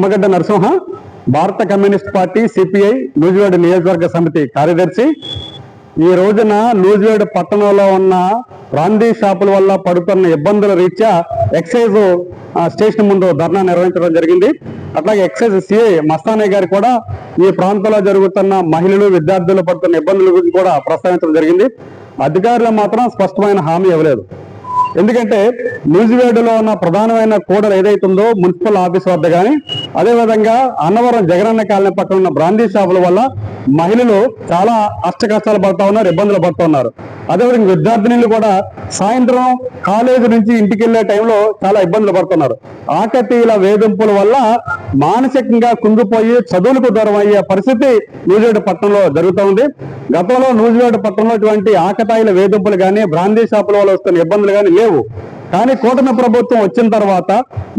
నిమ్మగడ్డ నరసింహ భారత communist party CPI Nuzvid నియోజకవర్గ సమితి కార్యదర్శి. ఈ రోజున నూజివేడు పట్టణంలో ఉన్న రాందీ షాపుల వల్ల పడుతున్న ఇబ్బందుల రీత్యా ఎక్సైజ్ స్టేషన్ ముందు ధర్నా నిర్వహించడం జరిగింది. అట్లాగే ఎక్సైజ్ సిఐ మస్తానయ్య గారు కూడా ఈ ప్రాంతంలో జరుగుతున్న మహిళలు విద్యార్థులు పడుతున్న ఇబ్బందుల గురించి కూడా ప్రస్తావించడం జరిగింది. అధికారులు మాత్రం స్పష్టమైన హామీ ఇవ్వలేదు. ఎందుకంటే నూజివేడులో ఉన్న ప్రధానమైన కూడలు ఏదైతే ఉందో మున్సిపల్ ఆఫీస్ వద్ద కానీ అదేవిధంగా అన్నవరం జగనన్న కాలనీ పక్కన ఉన్న బ్రాందీ షాపుల వల్ల మహిళలు చాలా అష్ట కష్టాలు పడుతూ ఉన్నారు ఇబ్బందులు పడుతున్నారు అదేవిధంగా విద్యార్థినులు కూడా సాయంత్రం కాలేజీ నుంచి ఇంటికి వెళ్ళే టైంలో చాలా ఇబ్బందులు పడుతున్నారు. ఆకతీయుల వేధింపుల వల్ల మానసికంగా కుంగిపోయి చదువులకు దూరం అయ్యే పరిస్థితి నూజివేడు పట్టణంలో జరుగుతుంది గతంలో నూజివేడు పట్టణంలో ఇటువంటి ఆకతాయిల వేధింపులు కానీ బ్రాందీ షాపుల వల్ల వస్తున్న ఇబ్బందులు కానీ లేవు. కానీ కూటమి ప్రభుత్వం వచ్చిన తర్వాత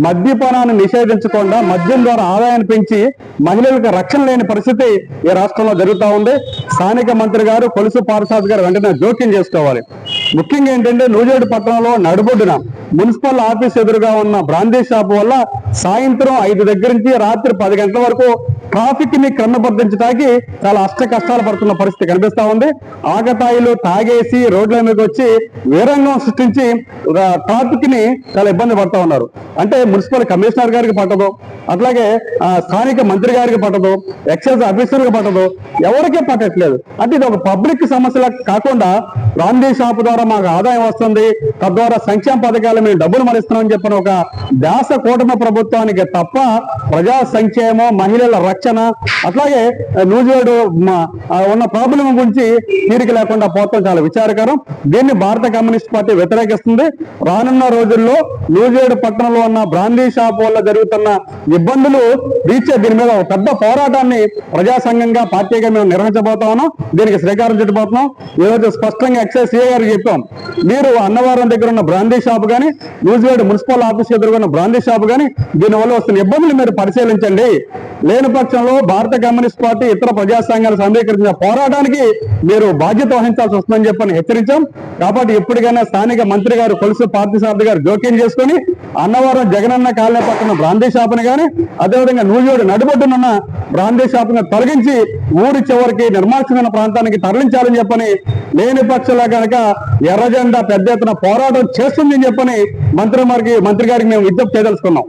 మద్యపానాన్ని నిషేధించకుండా మద్యం ద్వారా ఆదాయాన్ని పెంచి మహిళలకు రక్షణ లేని పరిస్థితి ఈ రాష్ట్రంలో జరుగుతూ ఉంది. స్థానిక మంత్రి గారు కొలుసు పారసాద్ గారు వెంటనే జోక్యం చేసుకోవాలి. ముఖ్యంగా ఏంటంటే నూజేడు పట్టణంలో నడుబొడ్డున మున్సిపల్ ఆఫీస్ ఎదురుగా ఉన్న బ్రాందీ షాప్ వల్ల సాయంత్రం ఐదు దగ్గర నుంచి రాత్రి పది గంటల వరకు ట్రాఫిక్ని క్రమబద్ధించడానికి చాలా అష్ట కష్టాలు పడుతున్న పరిస్థితి కనిపిస్తా ఉంది. ఆగతాయిలు తాగేసి రోడ్ల మీద వచ్చి వీరంగం సృష్టించి ట్రాఫిక్ని చాలా ఇబ్బంది పడతా ఉన్నారు. అంటే మున్సిపల్ కమిషనర్ గారికి పట్టదు అట్లాగే ఆ, స్థానిక మంత్రి గారికి పట్టదు ఎక్సైజ్ ఆఫీసర్కి పట్టదు ఎవరికీ పట్టట్లేదు. అంటే ఇది ఒక పబ్లిక్ సమస్యలా కాకుండా గాంధీ షాప్ ద్వారా మాకు ఆదాయం వస్తుంది తద్వారా సంక్షేమ పథకాలు మేము డబ్బులు మరిస్తున్నామని చెప్పిన ఒక దాస కూటమి ప్రభుత్వానికి తప్ప ప్రజా సంక్షేమం మహిళల రక్షణ అట్లాగే ఆ, నూజివేడు ఉన్న ప్రాబ్లం గురించి తీరిక లేకుండా పోవటం చాలా విచారకరం. దీన్ని భారత కమ్యూనిస్ట్ పార్టీ వ్యతిరేకిస్తుంది. రానున్న రోజుల్లో నూజివేడు పట్టణంలో ఉన్న బ్రాందీ షాప్ వల్ల జరుగుతున్న ఇబ్బందులు తీర్చే దీని మీద ఒక పెద్ద పోరాటాన్ని ప్రజా సంఘంగా పార్టీగా మేము నిర్వహించబోతా ఉన్నాం. దీనికి శ్రీకారం చుట్టుపోతున్నాం ఈరోజు స్పష్టంగా ఎక్సైజ్ సీఏ గారికి చెప్పాం. మీరు అన్నవరం దగ్గర ఉన్న బ్రాందీ షాప్ కానీ నూజివేడు మున్సిపల్ ఆఫీస్ ఎదురుగా ఉన్న బ్రాందీ షాప్ కానీ దీనివల్ల వస్తున్న ఇబ్బందులు మీరు పరిశీలించండి. లేని పక్షంలో భారత కమ్యూనిస్ట్ పార్టీ ఇతర ప్రజా సంఘాలు సమీకరించిన పోరాటానికి మీరు బాధ్యత వహించాల్సి వస్తుందని చెప్పని హెచ్చరించాం. కాబట్టి ఇప్పటికైనా స్థానిక మంత్రి గారు కొలుసు పార్థసారథి గారు జోక్యం చేసుకుని అన్నవరం జగనన్న కాలనీ పక్కన బ్రాందీ షాపును కానీ అదేవిధంగా నూజివేడు నడుబొడ్డునున్న బ్రాందీ షాపును తొలగించి ఊరి చివరికి నిర్మాణమైన ప్రాంతానికి తరలించాలని చెప్పని లేని పక్షంలో కనుక ఎర్రజెండా పెద్ద ఎత్తున పోరాటం చేస్తుందని చెప్పని మంత్రి గారికి మంత్రి గారికి మేము విజ్ఞప్తి చేయదలుచుకున్నాం.